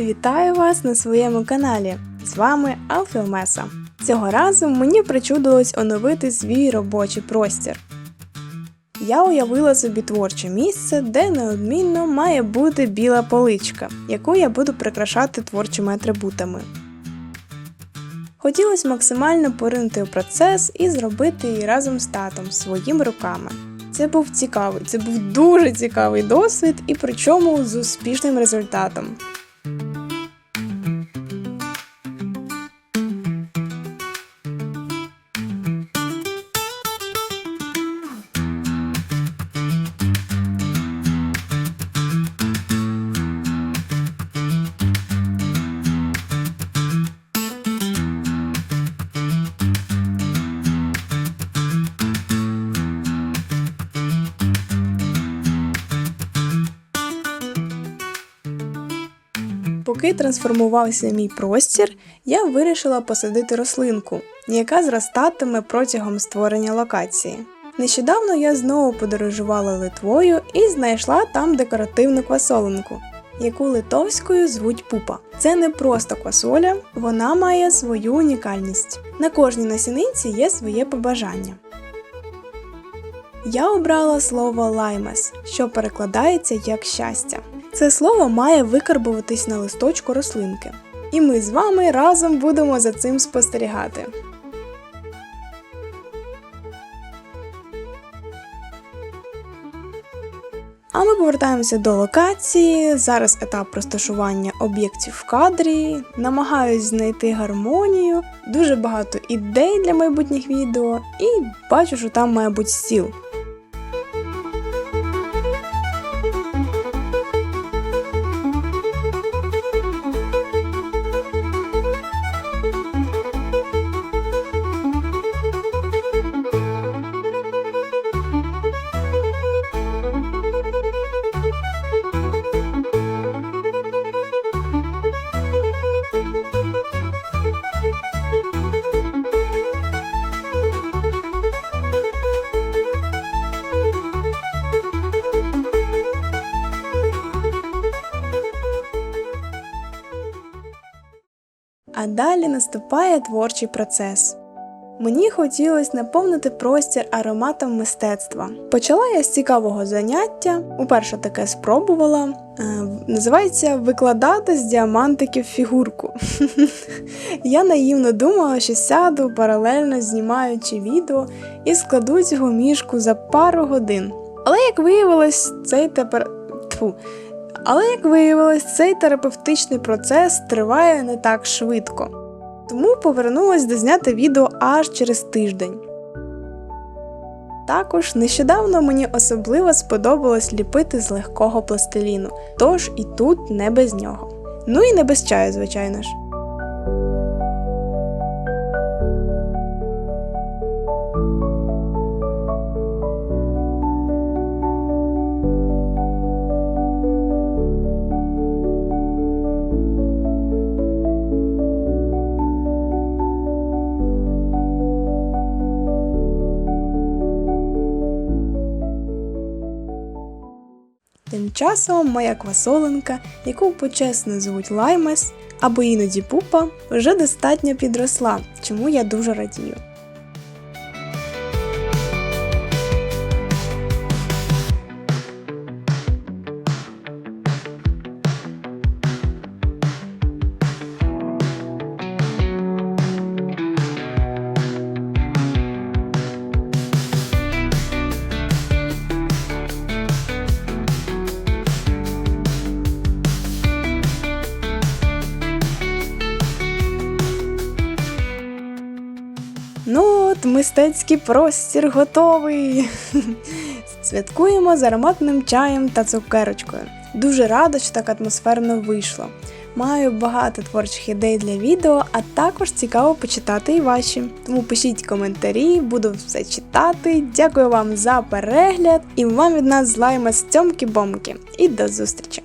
Вітаю вас на своєму каналі. З вами Алфілмеса. Цього разу мені причудилось оновити свій робочий простір. Я уявила собі творче місце, де неодмінно має бути біла поличка, яку я буду прикрашати творчими атрибутами. Хотілося максимально поринути у процес і зробити її разом з татом своїми руками. Це був цікавий, це був дуже цікавий досвід, і причому з успішним результатом. Поки трансформувався мій простір, я вирішила посадити рослинку, яка зростатиме протягом створення локації. Нещодавно я знову подорожувала Литвою і знайшла там декоративну квасолинку, яку литовською звуть пупа. Це не просто квасоля, вона має свою унікальність. На кожній насіниці є своє побажання. Я обрала слово лаймес, що перекладається як щастя. Це слово має викарбуватись на листочку рослинки. І ми з вами разом будемо за цим спостерігати. А ми повертаємося до локації. Зараз етап розташування об'єктів в кадрі. Намагаюсь знайти гармонію, дуже багато ідей для майбутніх відео, і бачу, що там має бути стіл. Далі наступає творчий процес. Мені хотілося наповнити простір ароматом мистецтва. Почала я з цікавого заняття, уперше таке спробувала. Е, називається Викладати з діамантиків фігурку. Я наївно думала, що сяду паралельно знімаючи відео і складу цього мішку за пару годин. Але як виявилось, цей тепер. Тьфу. Але як виявилось, цей терапевтичний процес триває не так швидко. Тому повернулась до зняти відео аж через тиждень. Також нещодавно мені особливо сподобалось ліпити з легкого пластиліну, тож і тут не без нього. Ну і не без чаю, звичайно ж. Часом моя квасоленка, яку почесно звуть Лаймес або іноді пупа, вже достатньо підросла, чому я дуже радію. Ну от, мистецький простір готовий. Святкуємо з ароматним чаєм та цукерочкою. Дуже рада, що так атмосферно вийшло. Маю багато творчих ідей для відео, а також цікаво почитати і ваші. Тому пишіть коментарі, буду все читати. Дякую вам за перегляд і вам від нас з лайма з цьомки-бомки. І до зустрічі!